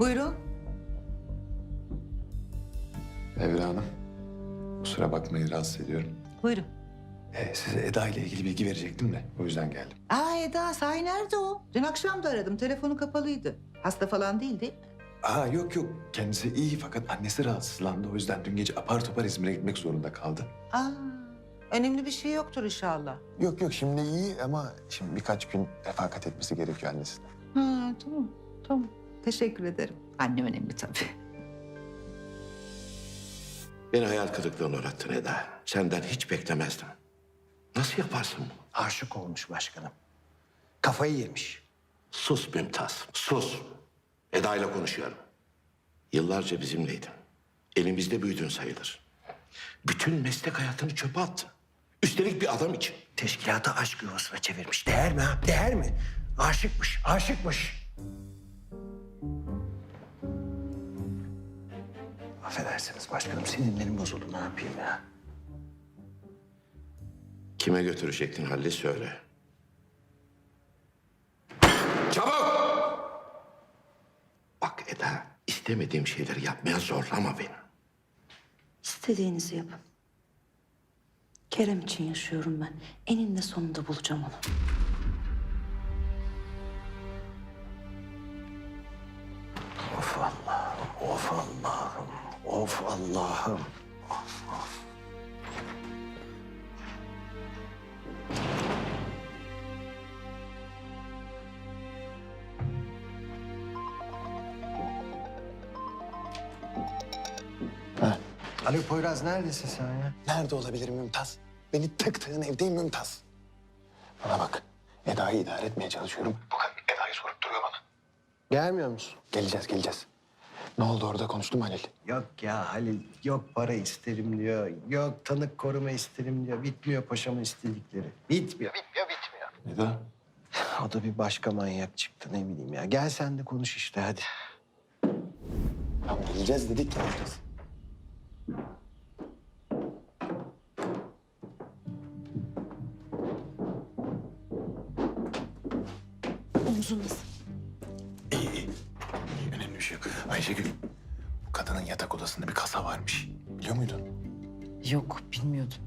Buyurun. Evra Hanım. Kusura bakmayın rahatsız ediyorum. Buyurun. Ee, size Eda ile ilgili bilgi verecektim de o yüzden geldim. Aa Eda sahi nerede o? Dün akşam da aradım. Telefonu kapalıydı. Hasta falan değil değil mi? Aa yok yok kendisi iyi fakat annesi rahatsızlandı. O yüzden dün gece apar topar İzmir'e gitmek zorunda kaldı. Aa, önemli bir şey yoktur inşallah. Yok yok şimdi iyi ama şimdi birkaç gün refakat etmesi gerekiyor annesine. Ha, tamam, tamam. Teşekkür ederim. Annem önemli tabii. Beni hayal kırıklığına uğrattın Eda. Senden hiç beklemezdim. Nasıl yaparsın bunu? Aşık olmuş başkanım. Kafayı yemiş. Sus Mümtaz, sus. Eda ile konuşuyorum. Yıllarca bizimleydin. Elimizde büyüdün sayılır. Bütün meslek hayatını çöpe attın. Üstelik bir adam için. Teşkilatı aşk yuvasına çevirmiş. Değer mi ha? Değer mi? Aşıkmış, aşıkmış. Affedersiniz başkanım, sinirlerim bozuldu. Ne yapayım ya? Kime götürecektin Halil söyle. Çabuk! Bak Eda, istemediğim şeyleri yapmaya zorlama beni. İstediğinizi yapın. Kerem için yaşıyorum ben. Eninde sonunda bulacağım onu. Of Allah'ım. Alo Poyraz neredesin sen ya? Nerede olabilirim Mümtaz? Beni tıktığın evdeyim Mümtaz. Bana bak. Eda'yı idare etmeye çalışıyorum. Kadın Eda'yı sorup duruyor bana. Gelmiyor musun? Geleceğiz geleceğiz. Ne oldu orada konuştum Halil. Yok ya Halil, yok para isterim diyor. Yok tanık koruma isterim diyor. Bitmiyor paşamın istedikleri. Bitmiyor, bitmiyor, bitmiyor. Eda? O da bir başka manyak çıktı ne bileyim ya. Gel sen de konuş işte hadi. Tamam geleceğiz dedik geleceğiz. Omzun Ayşegül, bu kadının yatak odasında bir kasa varmış. Biliyor muydun? Yok bilmiyordum.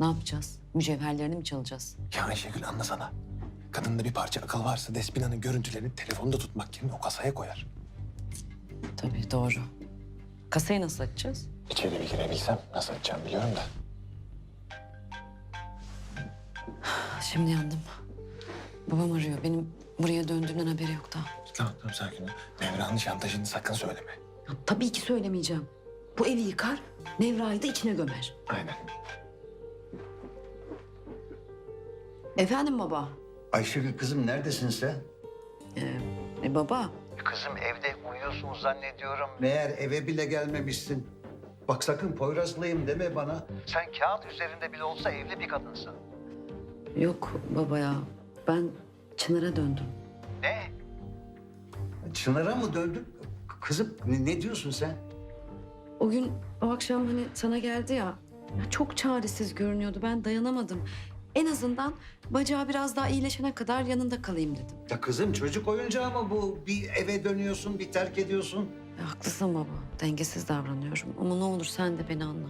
Ne yapacağız? Mücevherlerini mi çalacağız? Ya Ayşegül anlasana. Kadında bir parça akıl varsa Despina'nın görüntülerini telefonda tutmak yerine o kasaya koyar. Tabii doğru. Kasayı nasıl açacağız? İçeri bir girebilsem nasıl açacağım biliyorum da. Şimdi yandım. Babam arıyor. Benim buraya döndüğümden haberi yok daha. Tamam tamam sakin ol. Nevra'nın şantajını sakın söyleme. Ya, tabii ki söylemeyeceğim. Bu evi yıkar, Nevra'yı da içine gömer. Aynen. Efendim baba? Ayşegül kızım neredesin sen? E baba, Kızım evde uyuyorsun zannediyorum. Meğer eve bile gelmemişsin. Bak sakın Poyrazlıyım deme bana. Sen kağıt üzerinde bile olsa evli bir kadınsın. yok baba ya. Ben Çınar'a döndüm. Ne? Çınar'a mı döndün? Kızım ne, ne diyorsun sen? O gün o akşam hani sana geldi ya, ya çok çaresiz görünüyordu. Ben dayanamadım. En azından bacağı biraz daha iyileşene kadar yanında kalayım dedim. Ya kızım çocuk oyuncağı mı bu? Bir eve dönüyorsun, bir terk ediyorsun. Ya, haklısın baba. Dengesiz davranıyorum. Ama ne olur sen de beni anla.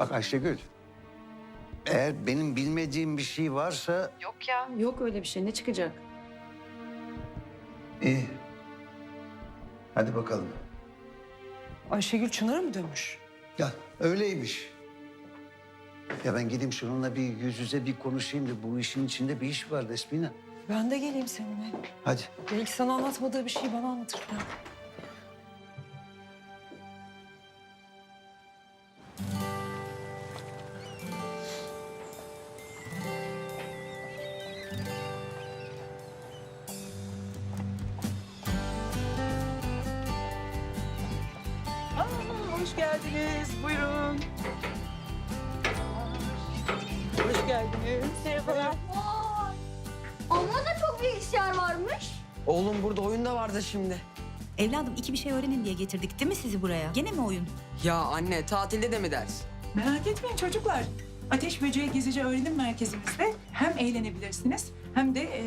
Bak Ayşegül, eğer benim bilmediğim bir şey varsa... Yok ya. Yok öyle bir şey. Ne çıkacak? İyi. Hadi bakalım. Ayşegül Çınar'a mı dönmüş? Ya öyleymiş. Ya ben gideyim şununla bir yüz yüze bir konuşayım da bu işin içinde bir iş var Despina. Ben de geleyim seninle. Hadi. Belki sana anlatmadığı bir şeyi bana anlatır falan. Geldiniz. Buyurun. Hoş geldiniz. Merhabalar. Ama da çok bilgisayar varmış. Oğlum burada oyun da vardı şimdi. Evladım iki bir şey öğrenin diye getirdik değil mi sizi buraya? Gene mi oyun? Ya anne tatilde de mi ders? Merak etmeyin çocuklar. Ateş Böceği Gezici Öğrenim Merkezimizde hem eğlenebilirsiniz hem de e,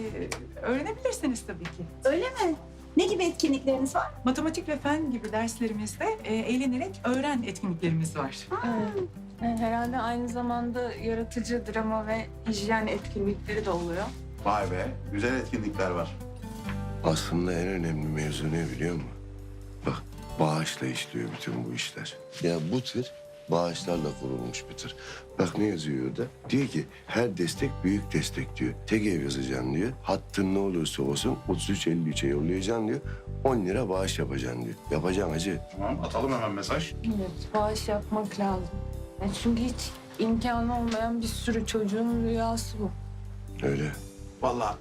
öğrenebilirsiniz tabii ki. Öyle mi? Ne gibi etkinlikleriniz var? Matematik ve fen gibi derslerimizde e, eğlenerek öğren etkinliklerimiz var. Herhalde aynı zamanda yaratıcı drama ve hijyen etkinlikleri de oluyor. Vay be, güzel etkinlikler var. Aslında en önemli mevzu ne biliyor musun? Bak bağışla işliyor bütün bu işler. Ya bu tır bağışlarla kurulmuş bir tır. Bak ne yazıyor orada? Diyor ki her destek büyük destek diyor. Tek ev yazacaksın diyor. Hattın ne olursa olsun 33-53'e yollayacaksın diyor. 10 lira bağış yapacaksın diyor. Yapacaksın hacı. Tamam, atalım hemen mesaj. Evet, bağış yapmak lazım. Ya çünkü hiç imkanı olmayan bir sürü çocuğun rüyası bu. Öyle. Vallahi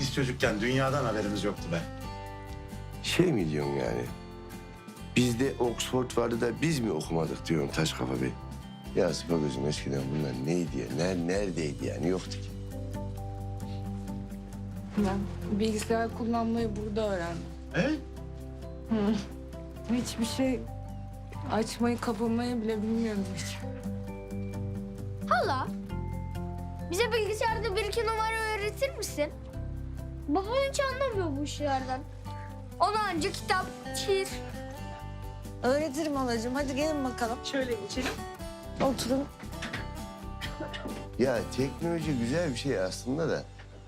biz çocukken dünyadan haberimiz yoktu be. Şey mi diyorsun yani? Bizde Oxford vardı da biz mi okumadık diyorsun taş kafa bey. Ya Sıpagöz'üm eskiden bunlar neydi ya? Ner, neredeydi yani? Yoktu ki. Ben bilgisayar kullanmayı burada öğrendim. E? Hiçbir şey açmayı kapamayı bile bilmiyorum hiç. Hala, bize bilgisayarda bir iki numara öğretir misin? Babam hiç anlamıyor bu işlerden. Ona önce kitap, şiir. Öğretirim halacığım. Hadi gelin bakalım. Şöyle geçelim. Oturun. Ya teknoloji güzel bir şey aslında da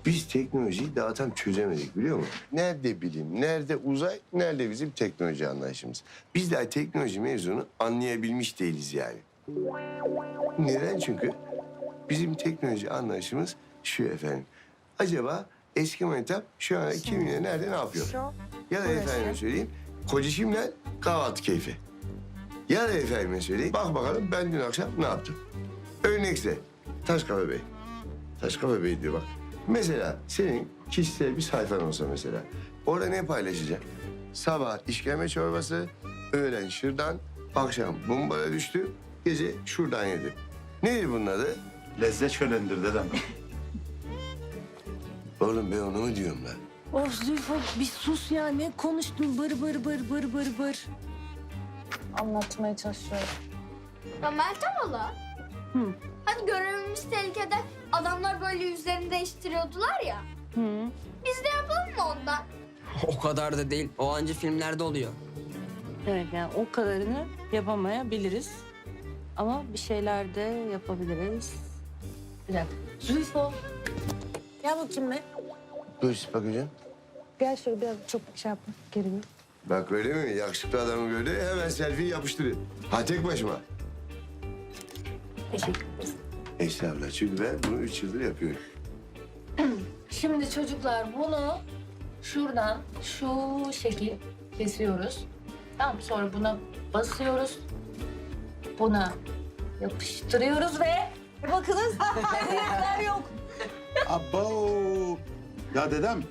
biz teknolojiyi daha tam çözemedik biliyor musun? Nerede bilim, nerede uzay, nerede bizim teknoloji anlayışımız? Biz daha teknoloji mevzunu anlayabilmiş değiliz yani. Neden? Çünkü bizim teknoloji anlayışımız şu efendim. Acaba eski manitap şu an kiminle nerede ne yapıyor? Ya da efendime söyleyeyim kocişimle kahvaltı keyfi. Ya da efendime söyleyeyim bak bakalım ben dün akşam ne yaptım? Örnekse Taşkafa Bey. Taşkafa Bey diyor bak. Mesela senin kişisel bir sayfan olsa mesela. Orada ne paylaşacaksın? Sabah işkembe çorbası, öğlen şırdan, akşam bombara düştü, gece şuradan yedi. Nedir bunun adı? Lezzet şölendir dedem. Oğlum ben onu mu diyorum lan? Of Zülfü bir sus ya. Ne konuştun? Bır bır bır bır bır bır. Anlatmaya çalışıyorum. Ya Meltem hala. Hı. Hani görevimiz tehlikede adamlar böyle yüzlerini değiştiriyordular ya. Hı. Biz de yapalım mı ondan? O kadar da değil. O anca filmlerde oluyor. Evet yani o kadarını yapamayabiliriz. Ama bir şeyler de yapabiliriz. Bir dakika. Zülfo. Gel bakayım be. Buyur Hocam. Gel şöyle biraz çok şey yapma. Geri gel. Bak öyle mi? Yakışıklı adamı gördü hemen selfie yapıştırıyor. Ha tek başıma. Teşekkür ederiz. Estağfurullah çünkü ben bunu üç yıldır yapıyorum. Şimdi çocuklar bunu şuradan şu şekil kesiyoruz. Tamam sonra buna basıyoruz. Buna yapıştırıyoruz ve bakınız yok. Abo! Ya dedem,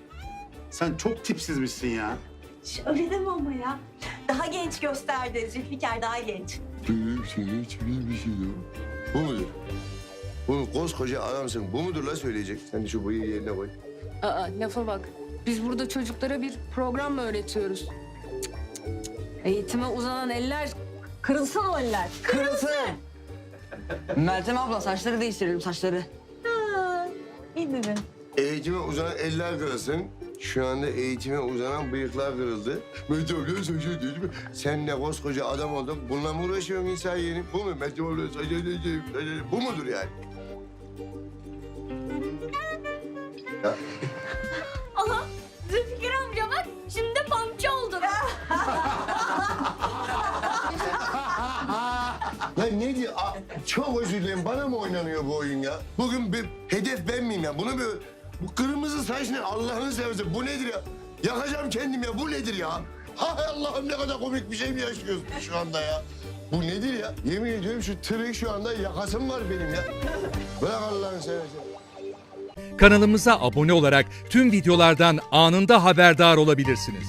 sen çok tipsizmişsin ya. Öyle deme ama ya. Daha genç gösterdi. Zülfikar daha genç. Böyle şey hiçbir bir şey yok. Bu mudur? Bunu koskoca adamsın. Bu mudur la söyleyecek? Sen de şu boyu yerine koy. Aa lafa bak. Biz burada çocuklara bir program mı öğretiyoruz? Eğitime uzanan eller kırılsın o eller. Kırılsın. Meltem abla saçları değiştirelim saçları. İyi dedin. Eğitime uzanan eller kırılsın. Şu anda eğitime uzanan bıyıklar kırıldı. Mehmet abla saçı değil mi? Sen ne koskoca adam oldun. Bununla mı uğraşıyorsun insan yeğenim? Bu mu? Mehmet abla saçı değil? Bu mudur yani? Ya, Aha Zülfikar amca bak şimdi de pampçı oldum. Lan ne diyor? Aa, çok özür dilerim. Bana mı oynanıyor bu oyun ya? Bugün bir hedef ben miyim ya? Bunu bir... Bu kırmızı saç ne? Allah'ını seversen bu nedir ya? Yakacağım kendim ya. Bu nedir ya? Hay Allah'ım ne kadar komik bir şey mi yaşıyoruz şu anda ya? Bu nedir ya? Yemin ediyorum şu tırı şu anda yakasım var benim ya. Bırak Allah'ını seversen. Kanalımıza abone olarak tüm videolardan anında haberdar olabilirsiniz.